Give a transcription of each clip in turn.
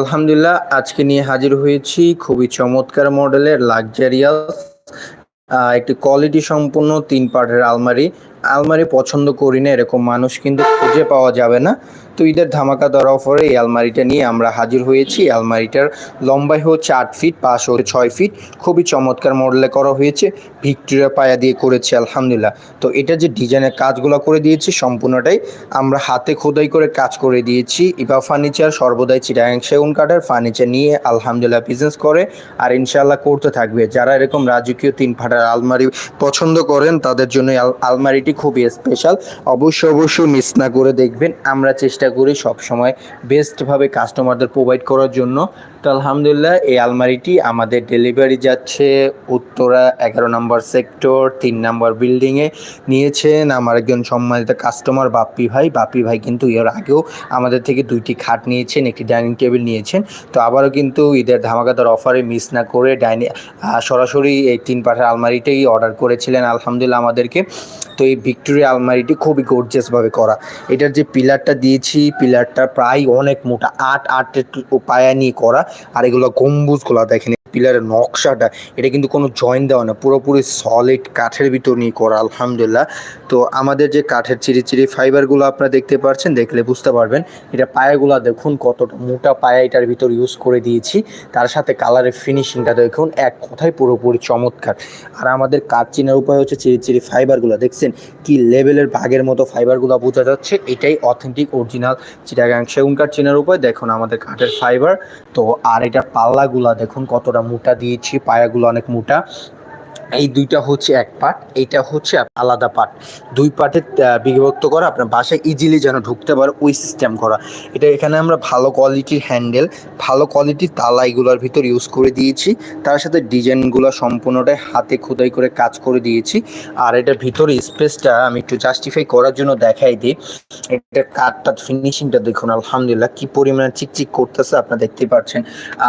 আলহামদুলিল্লাহ, আজকে নিয়ে হাজির হয়েছি খুবই চমৎকার মডেলের লাক্সারিয়াস একটি কোয়ালিটি সম্পূর্ণ তিন পার্টের আলমারি। আলমারি পছন্দ করি না, এরকম মানুষ কিন্তু খুঁজে পাওয়া যাবে না। তো ঈদের ধামাকা দেওয়ার অফারে এই আলমারিটা নিয়ে আমরা হাজির হয়েছি। আলমারিটার লম্বাই হচ্ছে আট ফিট পাশ হচ্ছে ছয় ফিট খুবই চমৎকার মডেলে করা হয়েছে। ভিক্টোরিয়া পায়া দিয়ে করেছে, আলহামদুলিল্লাহ। তো এটা যে ডিজাইনের কাজগুলো করে দিয়েছি, সম্পূর্ণটাই আমরা হাতে খোদাই করে কাজ করে দিয়েছি। ইভা ফার্নিচার সর্বদাই চিটাগাং সেগুন কাঠের ফার্নিচার নিয়ে আলহামদুলিল্লাহ বিজনেস করে। আর ইনশাল্লাহ করতে থাকবে। যারা এরকম রাজকীয় তিন ফাটার আলমারি পছন্দ করেন, তাদের জন্য আলমারিটি খুবই স্পেশাল অবশ্যই অবশ্যই মিস না করে দেখবেন। আমরা চেষ্টা করি সবসময় বেস্টভাবে কাস্টমারদের প্রোভাইড করার জন্য। তো আলহামদুলিল্লাহ, এই আলমারিটি আমাদের ডেলিভারি যাচ্ছে উত্তরা এগারো নম্বর সেক্টর তিন নম্বর বিল্ডিংয়ে নিয়েছেন আমার একজন সম্মানিত কাস্টমার বাপ্পি ভাই। বাপ্পি ভাই কিন্তু এর আগেও আমাদের থেকে দুইটি খাট নিয়েছেন, একটি ডাইনিং টেবিল নিয়েছেন। তো আবারও কিন্তু ঈদের ধামাকাদার অফারে মিস না করে ডাইনিং সরাসরি এই তিন পাঠের আলমারিটাই অর্ডার করেছিলেন। আলহামদুলিল্লাহ আমাদেরকে। তো এই ভিক্টোরিয়া আলমারিটি খুবই গর্জিয়াসভাবে করা। এটার যে পিলারটা দিয়েছি, পিলারটা প্রায় অনেক মোটা, আট আটের পায়া নিয়ে করা। আর এগুলো গম্বুজগুলো দেখেন পিলারের নকশাটা, এটা কিন্তু কোনো জয়েন্ট দেওয়া না, পুরোপুরি সলিড কাঠের ভিতর নিয়ে করা, আলহামদুলিল্লাহ। তো আমাদের যে কাঠের চিরি চিরি ফাইবারগুলো আপনারা দেখতে পাচ্ছেন দেখলে বুঝতে পারবেন, এটা পায়াগুলো দেখুন কতটা, মোটা পায়া এটার ভিতর ইউজ করে দিয়েছি। তার সাথে কালারের ফিনিশিংটা দেখুন, এক কথায় পুরোপুরি চমৎকার। আর আমাদের কাঠ চেনার উপায় হচ্ছে চিরি চিরি ফাইবারগুলো দেখছেন? কি লেভেলের বাঘের মতো ফাইবারগুলো বোঝা যাচ্ছে, এটাই অথেন্টিক অরিজিনাল চিটাগাং সেগুন কাঠ চেনার উপায়। দেখুন আমাদের কাঠের ফাইবার তো আর এটার পাল্লাগুলা দেখুন কতটা মোটা দিয়েছি পায়াগুলো অনেক মোটা। এই দুইটা হচ্ছে এক পার্ট, এইটা হচ্ছে আলাদা পার্ট। দুই পার্টে বিভক্ত করা, আপনার বাসায় ইজিলি যেন ঢুকতে পারে ওই সিস্টেম করা। এটা এখানে আমরা ভালো কোয়ালিটির হ্যান্ডেল ভালো কোয়ালিটির তালা এগুলোর ভিতর ইউজ করে দিয়েছি। তার সাথে ডিজাইনগুলো সম্পূর্ণটাই হাতে খোদাই করে কাজ করে দিয়েছি। আর এটার ভিতরে স্পেসটা আমি একটু জাস্টিফাই করার জন্য দেখাই দিই। এটার কাঠটা ফিনিশিংটা দেখুন, আলহামদুলিল্লাহ, কি পরিমাণে চিকচিক করতেছে, আপনারা দেখতে পাচ্ছেন।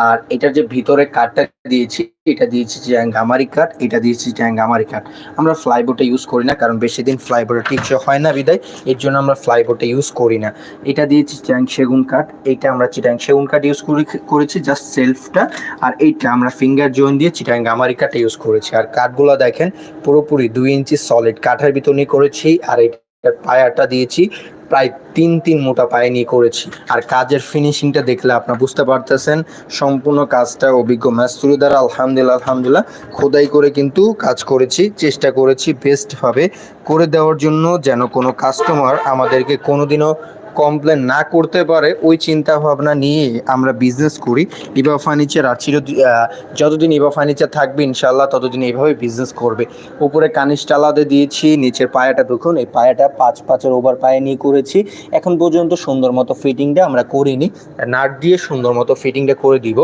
আর এটার যে ভিতরে কাঠটা দিয়েছি এটা দিয়েছি যে গামারি কাঠ এটা দিয়েছি যে গামারি কাঠ আমরা ফ্লাইবোর্ডটা ইউজ করি না, কারণ বেশি দিন ফ্লাইবোর্ডে টিকসই হয় না বিদায়। এর জন্য আমরা ফ্লাইবোর্ডটা ইউজ করি না। এটা দিয়েছি চিটাং সেগুন কাঠ এইটা আমরা চিটাং সেগুন কাঠ ইউজ করি, করেছি জাস্ট সেলফটা আর এইটা আমরা ফিঙ্গার জয়েন দিয়ে চিটাং গামারি কাঠ ইউজ করেছি। আর কাঠগুলো দেখেন, পুরোপুরি দুই ইঞ্চি সলিড কাঠের ভিতর করেছি, আর এইটার পায়াটা দিয়েছি। প্রায় তিন তিন মোটা পায়ে নিয়ে করেছি। আর কাজের ফিনিশিংটা দেখলে আপনার বুঝতে পারতেছেন, সম্পূর্ণ কাজটা অভিজ্ঞ মাস্তুরি দ্বারা আলহামদুলিল্লাহ আলহামদুলিল্লাহ, খোদাই করে কিন্তু কাজ করেছি, চেষ্টা করেছি বেস্টভাবে করে দেওয়ার জন্য যেন কোনো কাস্টমার আমাদেরকে কোনোদিনও কমপ্লেন না করতে পারে, ওই চিন্তা ভাবনা নিয়ে আমরা বিজনেস করি। ইবা ফার্নিচার আর চির যতদিন ইবা ফার্নিচার থাকবে ইনশাল্লাহ ততদিন এইভাবে বিজনেস করবে। উপরে কানিসটা আলাদা দিয়েছি, নিচের পায়াটা দেখুন, এই পায়াটা পাঁচ পাঁচের ওভার পায়ে নিয়ে করেছি। এখন পর্যন্ত সুন্দর মতো ফিটিংটা আমরা করিনি। নাট দিয়ে সুন্দর মতো ফিটিংটা করে দিব।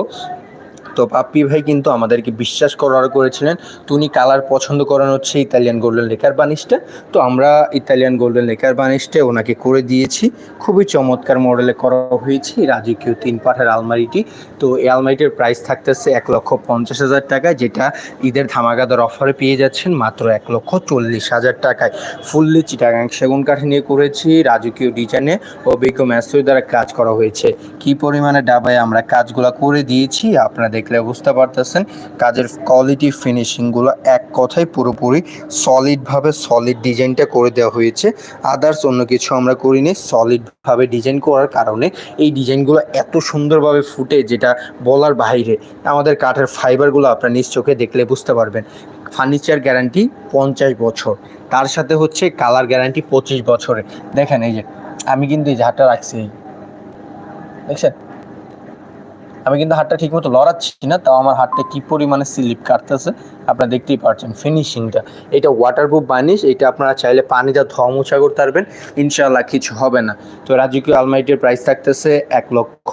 তো পাপ্পি ভাই কিন্তু আমাদেরকে বিশ্বাস করার করেছিলেন। তুমি কালার পছন্দ করেন হচ্ছে ইতালিয়ান গোল্ডেন লেকার বানিশটা। তো আমরা ইতালিয়ান গোল্ডেন লেকার বানিশটা ওনাকে করে দিয়েছি। খুবই চমৎকার মডেলে করা হয়েছে। রাজকীয় তিন পাঠার আলমারিটি। তো এই আলমারিটির প্রাইস থাকতেছে এক লক্ষ পঞ্চাশ হাজার টাকা, যেটা ঈদের ধামাকাদার অফারে পেয়ে যাচ্ছেন মাত্র এক লক্ষ চল্লিশ হাজার টাকায়। ফুললি চিটাগাং সেগুন কাঠি নিয়ে করেছি, রাজকীয় ডিজাইনে অভিজ্ঞ ম্যাস্ট্রি দ্বারা কাজ করা হয়েছে। কি পরিমাণে ডাবায় আমরা কাজগুলো করে দিয়েছি আপনারা দেখলে বুঝতে পারতেছেন, কাজের কোয়ালিটি ফিনিশিংগুলো এক কথায় পুরোপুরি সলিডভাবে সলিড ডিজাইনটা করে দেওয়া হয়েছে। আদার্স অন্য কিছু আমরা করিনি সলিডভাবে ডিজাইন করার কারণে এই ডিজাইনগুলো এত সুন্দরভাবে ফুটে যেটা বলার বাইরে। আমাদের কাঠের ফাইবারগুলো আপনারা নিজ চোখে দেখলে বুঝতে পারবেন। ফার্নিচার গ্যারান্টি পঞ্চাশ বছর, তার সাথে হচ্ছে কালার গ্যারান্টি পঁচিশ বছরে দেখেন এই যে, আমি কিন্তু এই হাতটা রাখছি। দেখছেন? আমি কিন্তু হাতটা ঠিক মতো লড়াচ্ছি না, তাও আমার হাতটা কি পরিমাণে স্লিপ কাটতেছে, আপনারা দেখতেই পাচ্ছেন ফিনিশিংটা এটা ওয়াটারপ্রুফ বানিশ, এটা আপনারা চাইলে পানিটা ধোয়া মোছা করতে পারবেন, ইনশাআল্লাহ কিছু হবে না। তো রাজকীয় আলমারিটির প্রাইস থাকতেছে এক লক্ষ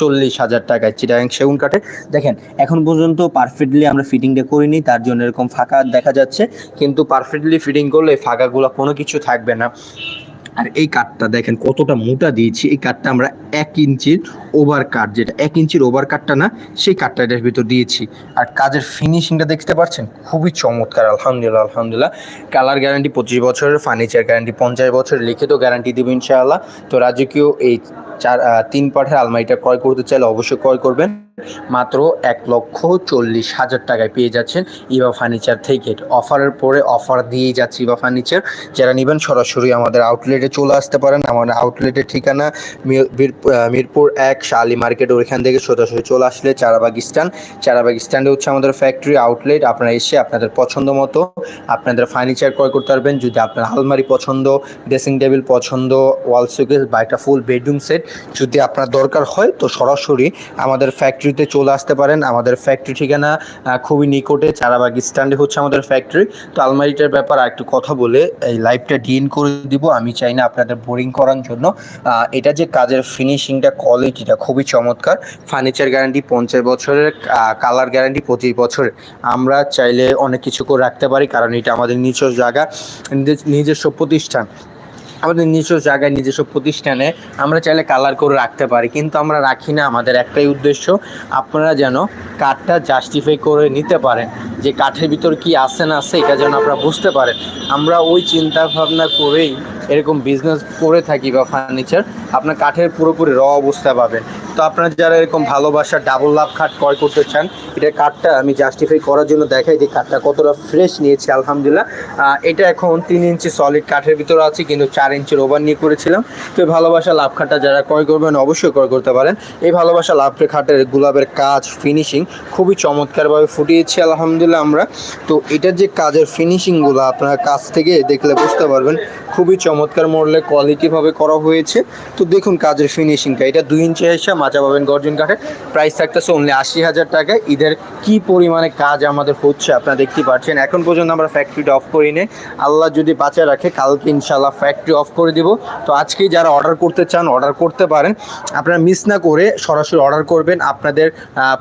চল্লিশ হাজার টাকায়, চিটাগাং সেগুন কাঠে দেখেন, এখন পর্যন্ত পারফেক্টলি আমরা ফিটিংটা করিনি, তার জন্য এরকম ফাঁকা দেখা যাচ্ছে, কিন্তু পারফেক্টলি ফিটিং করলে ফাঁকাগুলো কোনো কিছু থাকবে না। আর এই কাঠটা দেখেন কতটা মোটা দিয়েছি। এই কাঠটা আমরা এক ইঞ্চির ওভার কাট যেটা এক ইঞ্চির ওভার কাটটা না, সেই কাঠটা এটার ভিতর দিয়েছি। আর কাজের ফিনিশিংটা দেখতে পাচ্ছেন? খুবই চমৎকার, আলহামদুলিল্লাহ আলহামদুলিল্লাহ। কালার গ্যারান্টি পঁচিশ বছরের ফার্নিচার গ্যারান্টি পঞ্চাশ বছরের, লিখিত গ্যারান্টি দেবো ইনশাআল্লাহ। তো রাজকীয় এই চার তিন পাঠের আলমারিটা ক্রয় করতে চাইলে অবশ্যই ক্রয় করবেন। মাত্র এক লক্ষ চল্লিশ হাজার টাকায় পেয়ে যাচ্ছেন ইভা ফার্নিচার থেকে। অফারের পরে অফার দিয়েই যাচ্ছে ইভা ফার্নিচার। যারা নেবেন সরাসরি আমাদের আউটলেটে চলে আসতে পারেন। আমাদের আউটলেটের ঠিকানা মিরপুর এক, শালি মার্কেট ওইখান থেকে সোজাসুজি চলে আসলে চারাবাগ স্ট্যান্ড। চারাবাগ স্ট্যান্ডে হচ্ছে আমাদের ফ্যাক্টরি আউটলেট আপনারা এসে আপনাদের পছন্দ মতো আপনাদের ফার্নিচার ক্রয় করতে পারবেন। যদি আপনার আলমারি পছন্দ ড্রেসিং টেবিল পছন্দ ওয়াল শোকেস বা একটা ফুল বেডরুম সেট যদি আপনার দরকার হয়, তো সরাসরি আমাদের ফ্যাক্টরিতে চলে আসতে পারেন। আমাদের ফ্যাক্টরি ঠিকানা খুবই নিকটে, চারাবাগ স্ট্যান্ডে হচ্ছে আমাদের ফ্যাক্টরি তো আলমারিটার ব্যাপার একটু কথা বলে এই লাইভটা ডিএন করে দিব। আমি চাই না আপনাদের বোরিং করার জন্য। এটা যে কাজের ফিনিশিংটা কোয়ালিটিটা খুবই চমৎকার। ফার্নিচার গ্যারান্টি পঞ্চাশ বছরের কালার গ্যারান্টি পঁচিশ বছরের। আমরা চাইলে অনেক কিছু করে রাখতে পারি, কারণ এটা আমাদের নিজস্ব জায়গা নিজস্ব প্রতিষ্ঠান। আমাদের নিজস্ব জায়গায়, নিজস্ব প্রতিষ্ঠানে আমরা চাইলে কালার করে রাখতে পারি। কিন্তু আমরা রাখি না, আমাদের একটাই উদ্দেশ্য, আপনারা যেন কাঠটা জাস্টিফাই করে নিতে পারেন। যে কাঠের ভিতর কি আছে না আছে, এটা যেন আপনারা বুঝতে পারেন। আমরা ওই চিন্তা ভাবনা করেই এরকম বিজনেস করে থাকি বা ফার্নিচার আপনার কাঠের পুরোপুরি র অবস্থা পাবেন। তো আপনারা যারা এরকম ভালোবাসা ডাবল লাভ খাট ক্রয় করতে চান, এটা কাঠটা আমি জাস্টিফাই করার জন্য দেখাই যে কাঠটা কতটা ফ্রেশ নিয়েছি, আলহামদুলিল্লাহ। এটা এখন তিন ইঞ্চি সলিড কাঠের ভিতরে আছে, কিন্তু চার ইঞ্চির ওভার নিয়ে করেছিলাম। তো ভালোবাসা লাভ খাটটা যারা ক্রয় করবেন, অবশ্যই ক্রয় করতে পারেন। এই ভালোবাসা লাভ খাটের গোলাপের কাজ ফিনিশিং খুবই চমৎকারভাবে ফুটিয়েছি, আলহামদুলিল্লাহ আমরা। তো এটার যে কাজের ফিনিশিংগুলো আপনারা কাছ থেকে দেখলে বুঝতে পারবেন, খুবই চমৎকার মডেলে কোয়ালিটিভাবে করা হয়েছে। তো দেখুন কাজের ফিনিশিংটা এটা দুই ইঞ্চি এসে মাচা পাবেন গর্জন কাঠের প্রাইস থাকতেছে অনলি আশি হাজার টাকায়। ঈদের কি পরিমাণে কাজ আমাদের হচ্ছে আপনারা দেখতে পাচ্ছেন। এখন পর্যন্ত আমরা ফ্যাক্টরিটা অফ করি নে আল্লাহ যদি বাঁচায় রাখে, কালকে ইনশাল্লাহ ফ্যাক্টরি অফ করে দিব। তো আজকেই যারা অর্ডার করতে চান অর্ডার করতে পারেন। আপনারা মিস না করে সরাসরি অর্ডার করবেন। আপনাদের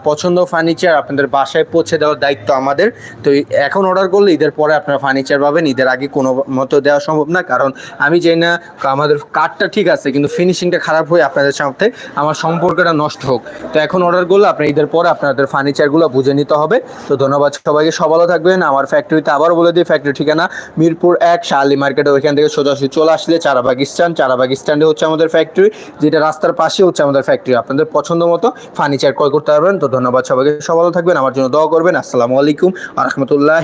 পছন্দ ফার্নিচার আপনাদের বাসায় পৌঁছে দেওয়ার দায়িত্ব আমাদের। তো এখন অর্ডার করলে ঈদের পরে আপনারা ফার্নিচার পাবেন। ঈদের আগে কোনো মতো দেওয়া সম্ভব না। কারণ আমি চাই না, আমাদের কাঠটা ঠিক আছে, কিন্তু ফিনিশিংটা খারাপ হয়ে আপনাদের সাথে আমার সম্পর্কটা নষ্ট হোক। তো এখন অর্ডার করলে আপনার ঈদের পরে আপনাদের ফার্নিচারগুলো বুঝে নিতে হবে। তো ধন্যবাদ সবাইকে, সব ভালো থাকবেন। আমার ফ্যাক্টরিতে আবার বলে দিই ফ্যাক্টরি ঠিকানা মিরপুর এক শাহালি মার্কেটে ওইখান থেকে সোজাসুজি চলে আসলে চারাবাগ স্ট্যান্ড। চারাবাগ স্ট্যান্ডে হচ্ছে আমাদের ফ্যাক্টরি যেটা রাস্তার পাশে হচ্ছে আমাদের ফ্যাক্টরি আপনাদের পছন্দ মতো ফার্নিচার ক্রয় করতে পারবেন। তো ধন্যবাদ সবাইকে, সব ভালো থাকবেন। আমার জন্য দোয়া করবেন। আসসালামু আলাইকুম আ রহমতুল্লাহ।